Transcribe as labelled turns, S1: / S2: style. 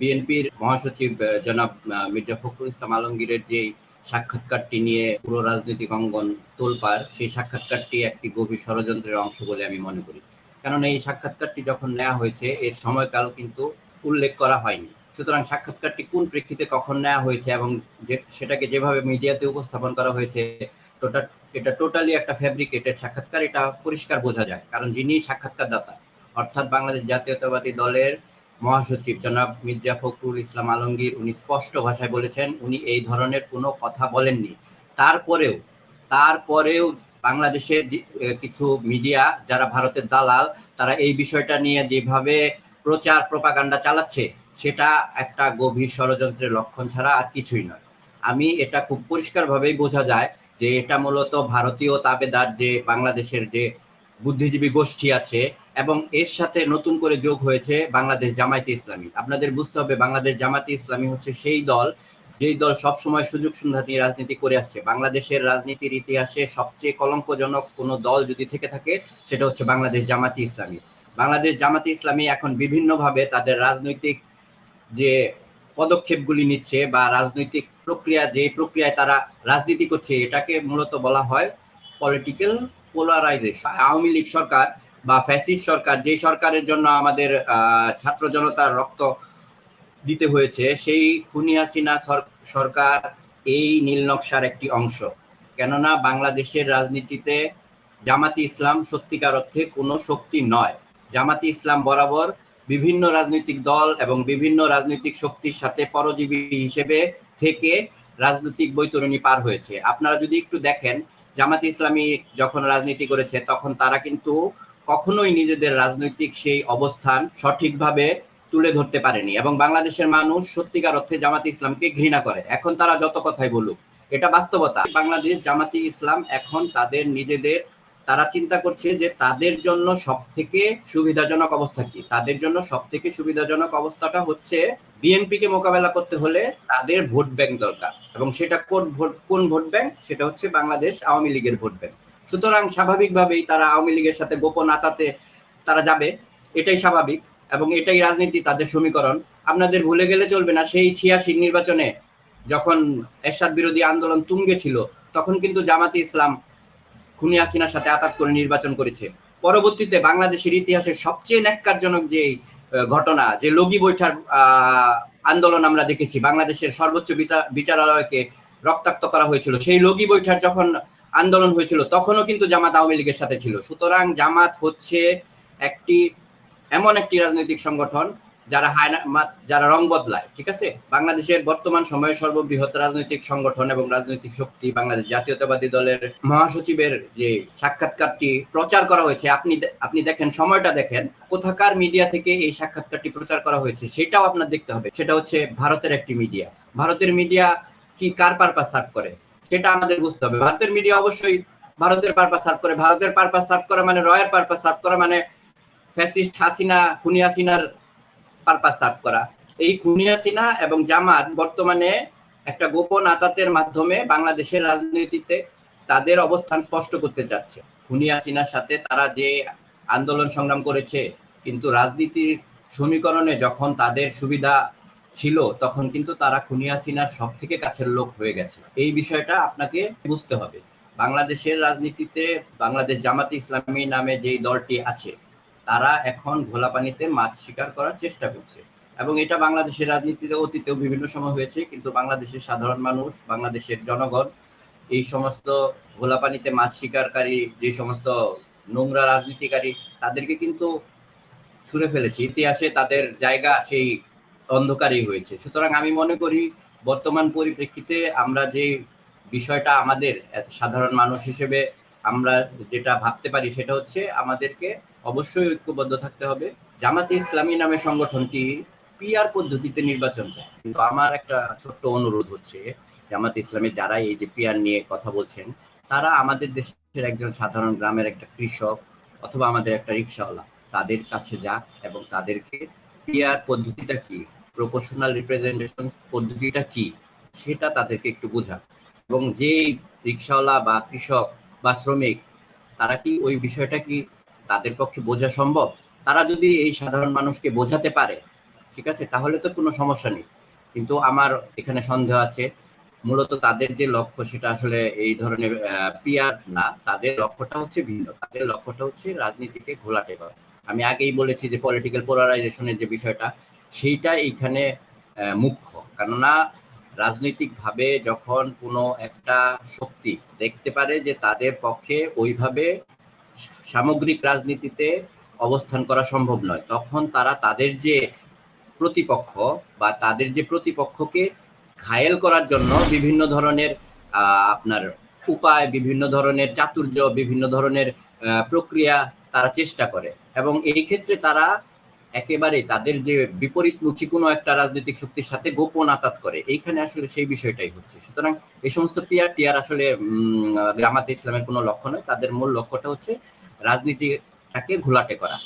S1: বিএনপির মহাসচিব জনাব মির্জা ফখরুল ইসলাম আলমগীরের যে সাক্ষাৎকারটি নিয়ে পুরো রাজনৈতিক অঙ্গন তোলপার সেই সাক্ষাৎকারটি একটি গভীর ষড়যন্ত্রের অংশ বলে আমি মনে করি। কারণ এই সাক্ষাৎকারটি যখন নেওয়া হয়েছে, এর সময়কাল কিন্তু উল্লেখ করা হয়নি। সুতরাং সাক্ষাৎকারটি কোন প্রেক্ষিতে কখন নেওয়া হয়েছে এবং যে, সেটাকে যেভাবে মিডিয়াতে উপস্থাপন করা হয়েছে টোটাল এটা টোটালি একটা ফ্যাব্রিকেটেড সাক্ষাৎকার, এটা পরিষ্কার বোঝা যায়। কারণ যিনি সাক্ষাৎকারদাতা, অর্থাৎ বাংলাদেশ জাতীয়তাবাদী দলের মহাসচিব জনাব মির্জা ফখরুল ইসলাম আলমগীর উনি স্পষ্ট ভাষায় বলেছেন, উনি এই ধরনের কোনো কথা বলেননি। তারপরেও তারপরেও বাংলাদেশের কিছু মিডিয়া যারা ভারতের দালাল, তারা এই বিষয়টা নিয়ে যেভাবে প্রচার প্রপাগান্ডা চালাচ্ছে, সেটা একটা গভীর ষড়যন্ত্রের লক্ষণ ছাড়া আর কিছুই নয়। আমি এটা খুব পরিষ্কারভাবেই বোঝা যায় যে এটা মূলত ভারতীয় তাবেদার যে বাংলাদেশের যে বুদ্ধিজীবী গোষ্ঠী আছে এবং এর সাথে নতুন করে যোগ হয়েছে বাংলাদেশ জামায়াতে ইসলামী। আপনাদের বুঝতে হবে, বাংলাদেশ জামায়াতে ইসলামী হচ্ছে সেই দল, যেই দল সবসময় সুযোগ নিয়ে রাজনীতি করে আসছে। বাংলাদেশের রাজনীতির ইতিহাসে সবচেয়ে কলঙ্কজনক কোনো দল যদি থেকে থাকে, সেটা হচ্ছে বাংলাদেশ জামাতি ইসলামী। বাংলাদেশ জামাতি ইসলামী এখন বিভিন্নভাবে তাদের রাজনৈতিক যে পদক্ষেপগুলি নিচ্ছে বা রাজনৈতিক প্রক্রিয়া, যে প্রক্রিয়ায় তারা রাজনীতি করছে, এটাকে মূলত বলা হয় পলিটিক্যাল পোলারাইজেশন আওয়ামী লীগ সরকার বা ফ্যাসিস্ট সরকার, যে সরকারের জন্য আমাদের ছাত্র জনতার রক্ত দিতে হয়েছে, সেই খুনি হাসিনা সরকার এই নীল নকশার একটি অংশ। কেননা বাংলাদেশের রাজনীতিতে জামাতি ইসলাম সত্যিকার অর্থে কোনো শক্তি নয়। জামাতি ইসলাম বরাবর বিভিন্ন রাজনৈতিক দল এবং বিভিন্ন রাজনৈতিক শক্তির সাথে পরজীবী হিসেবে থেকে রাজনৈতিক বৈতরণী পার হয়েছে। আপনারা যদি একটু দেখেন, জামাতি ইসলামী যখন রাজনীতি করেছে, তখন তারা কিন্তু কখনোই নিজেদের রাজনৈতিক সেই অবস্থান সঠিকভাবে তুলে ধরতে পারেনি এবং বাংলাদেশের মানুষ সত্যিকার অর্থে জামাতি ইসলামকে ঘৃণা করে। এখন তারা যত কথাই বলুক, এটা বাস্তবতা। বাংলাদেশ জামাতি ইসলাম এখন তাদের নিজেদের, তারা চিন্তা করছে যে তাদের জন্য সব থেকে সুবিধাজনক অবস্থা কি? তাদের জন্য সব থেকে সুবিধাজনক অবস্থাটা হচ্ছে বিএনপি কে মোকাবেলা করতে হলে তাদের ভোট ব্যাংক দরকার। এবং সেটা কোন ভোট কোন ভোট ব্যাংক? সেটা হচ্ছে বাংলাদেশ আওয়ামী লীগের ভোট ব্যাংক। সুতরাং স্বাভাবিকভাবেই তারা আওয়ামী লীগের সাথে গোপন আতাতে তারা যাবে, এটাই স্বাভাবিক এবং এটাই রাজনীতি, তাদের সমীকরণ। আপনাদের ভুলে গেলে চলবে না, সেই ছিয়াশি নির্বাচনে যখন এরশাদ বিরোধী আন্দোলন তুঙ্গে ছিল, তখন কিন্তু জামাতে ইসলাম খুনি হাসিনার সাথে আঘাত করে নির্বাচন করেছে। পরবর্তীতে বাংলাদেশের ইতিহাসের সবচেয়ে ন্যাক্কারজনক যে ঘটনা, যে লগি বৈঠার আন্দোলন আমরা দেখেছি, বাংলাদেশের সর্বোচ্চ বিচা- বিচারালয়কে রক্তাক্ত করা হয়েছিল। সেই লগি বৈঠার যখন আন্দোলন হয়েছিল, তখনও কিন্তু জামাত আওয়ামী লীগের সাথে ছিল। সুতরাং জামাত হচ্ছে একটি, এমন একটি রাজনৈতিক সংগঠন যারা হায়না যারা রং বদলায়, ঠিক আছে? বাংলাদেশের বর্তমান সময়ের সর্ববৃহৎ রাজনৈতিক সংগঠন এবং রাজনৈতিক শক্তি বাংলাদেশ জাতীয়তাবাদী দলের মহাসচিবের যে সাক্ষাৎকারটি প্রচার করা হয়েছে, আপনি আপনি দেখেন, সময়টা দেখেন, কোথাকার মিডিয়া থেকে এই সাক্ষাৎকারটি প্রচার করা হয়েছে সেটাও আপনার দেখতে হবে। সেটা হচ্ছে ভারতের একটি মিডিয়া। ভারতের মিডিয়া কি কার পারপাস সার্ভ করে? সেটা আমাদের বুঝতে হবে। ভারতের মিডিয়া অবশ্যই ভারতের পারপাস সার্ভ করে। ভারতের পারপাস সার্ভ করা মানে রয়ের পারপাস সার্ভ করা মানে ফ্যাসিস্ট হাসিনা, খুনি হাসিনার পারপাস সার্ভ করা। এই খুনি হাসিনা এবং জামাত বর্তমানে একটা গোপন আতাতের মাধ্যমে বাংলাদেশের রাজনীতিতে তাদের অবস্থান স্পষ্ট করতে চাচ্ছে খুনি হাসিনার সাথে তারা যে আন্দোলন সংগ্রাম করেছে, কিন্তু রাজনীতির সমীকরণে যখন তাদের সুবিধা ছিল, তখন কিন্তু তারা খুনি হাসিনার সব থেকে কাছের লোক হয়ে গেছে। এই বিষয়টা আপনাকে বুঝতে হবে। বাংলাদেশের রাজনীতিতে বাংলাদেশ জামাতে ইসলামী নামে যেই দলটি আছে, তারা এখন ঘোলা পানিতে মাছ শিকার করার চেষ্টা করছে। এবং এটা বাংলাদেশের রাজনীতিতে অতীতেও বিভিন্ন সময় হয়েছে, কিন্তু বাংলাদেশের সাধারণ মানুষ, বাংলাদেশের জনগণ এই সমস্ত ঘোলা পানিতে মাছ শিকারকারী, যে সমস্ত নোংরা রাজনীতিকারী, তাদেরকে কিন্তু ছুঁড়ে ফেলেছে। ইতিহাসে তাদের জায়গা সেই অন্ধকারই হয়েছে। সুতরাং আমি মনে করি, বর্তমান পরিপ্রেক্ষিতে আমরা যে বিষয়টা আমাদের সাধারণ মানুষ হিসেবে আমরা যেটা ভাবতে পারি সেটা হচ্ছে আমাদেরকে অবশ্যই ঐক্যবদ্ধ থাকতে হবে। জামাতে ইসলামী নামে সংগঠনটি পিআর পদ্ধতিতে নির্বাচন চায়। কিন্তু আমার একটা ছোট্ট অনুরোধ হচ্ছে, জামাতে ইসলামী যারা এই যে পিআর নিয়ে কথা বলছেন, তারা আমাদের দেশের একজন সাধারণ গ্রামের একটা কৃষক অথবা আমাদের একটা রিক্সাওয়ালা, তাদের কাছে যাক এবং তাদেরকে পিআর পদ্ধতিটা কি? প্রপোর্শনাল রিপ্রেজেন্টেশন পদ্ধতিটা কি, সেটা তাদেরকে একটু বোঝাক এবং যে রিক্সাওয়ালা বা কৃষক বা শ্রমিক, তারা কি ওই বিষয়টা কি তাদের পক্ষে বোঝা সম্ভব? তারা যদি এই সাধারণ মানুষকে বোঝাতে পারে, ঠিক আছে, তাহলে তো কোনো সমস্যা নেই। কিন্তু আমার এখানে সন্দেহ আছে, মূলত তাদের যে লক্ষ্য সেটা আসলে এই ধরনের পিয়ার না, তাদের লক্ষ্যটা হচ্ছে ভিন্ন। তাদের লক্ষ্যটা হচ্ছে রাজনীতিকে ঘোলাটে করা। আমি আগেই বলেছি যে পলিটিক্যাল পোলারাইজেশনের যে বিষয়টা সেইটা এইখানে মুখ্য। কেননা রাজনৈতিকভাবে যখন কোনো একটা শক্তি দেখতে পারে যে তাদের পক্ষে ওইভাবে সামগ্রিক রাজনীতিতে অবস্থান করা সম্ভব নয়, তখন তারা তাদের যে প্রতিপক্ষ বা তাদের যে প্রতিপক্ষকে ঘায়েল করার জন্য বিভিন্ন ধরনের আপনার উপায়, বিভিন্ন ধরনের চাতুর্য, বিভিন্ন ধরনের প্রক্রিয়া তারা চেষ্টা করে। এবং এই ক্ষেত্রে তারা একেবারে তাদের যে বিপরীতমুখী কোনো একটা রাজনৈতিক শক্তির সাথে গোপন আতাত করে। এইখানে আসলে সেই বিষয়টাই হচ্ছে। সুতরাং এই সমস্ত পিয়ার, টিয়ার আসলে জামাতে ইসলামের কোনো লক্ষ্য নয়। তাদের মূল লক্ষ্যটা হচ্ছে রাজনীতিটাকে ঘোলাটে করা।